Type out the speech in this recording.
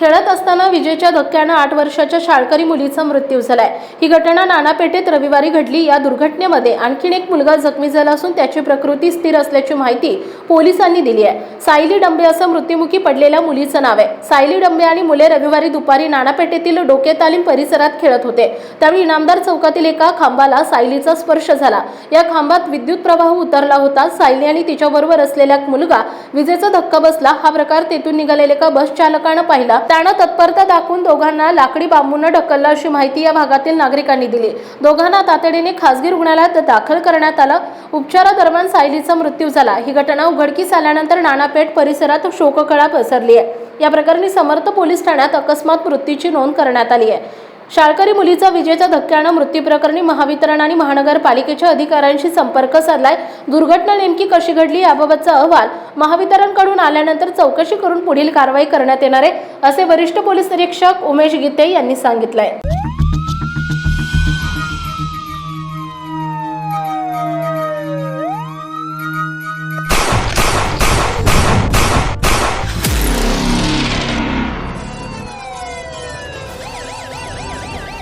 खेळत असताना विजेच्या धक्क्यानं आठ वर्षाच्या शाळकरी मुलीचा मृत्यू झालाय. ही घटना नानापेठेत रविवारी घडली. या दुर्घटनेमध्ये आणखीन एक मुलगा जखमी झाला असून त्याची प्रकृती स्थिर असल्याची माहिती पोलिसांनी दिली आहे. सायली डंबे असं मृत्युमुखी पडलेल्या मुलीचं नाव आहे. सायली डंबे आणि मुले रविवारी दुपारी नानापेठेतील डोके तालीम परिसरात खेळत होते. त्यावेळी इनामदार चौकातील एका खांबाला सायलीचा स्पर्श झाला. या खांबात विद्युत प्रवाह उतरला होता. सायली आणि तिच्याबरोबर असलेला एक मुलगा विजेचा धक्का बसला. हा प्रकार तेथून निघालेल्या एका बस चालकानं पाहिला. त्यानं तत्परता दाखवून दोघांना लाकडी बांबूनं ढकललं अशी माहिती या भागातील नागरिकांनी दिली. दोघांना तातडीने खासगी रुग्णालयात दाखल करण्यात आलं. उपचारादरम्यान सायलीचा मृत्यू झाला. ही घटना उघडकीस आल्यानंतर नानापेठ परिसरात शोककळा पसरली आहे या प्रकरणी समर्थ पोलीस ठाण्यात अकस्मात मृत्यूची नोंद करण्यात आली आहे शाळकरी मुलीचा विजेच्या धक्क्यानं मृत्यू प्रकरणी महावितरण आणि महानगरपालिकेच्या अधिकाऱ्यांशी संपर्क साधलाय. दुर्घटना नेमकी कशी घडली याबाबतचा अहवाल महावितरणकडून आल्यानंतर चौकशी करून पुढील कारवाई करण्यात येणार आहे असे वरिष्ठ पोलीस निरीक्षक उमेश गीते यांनी सांगितलंय.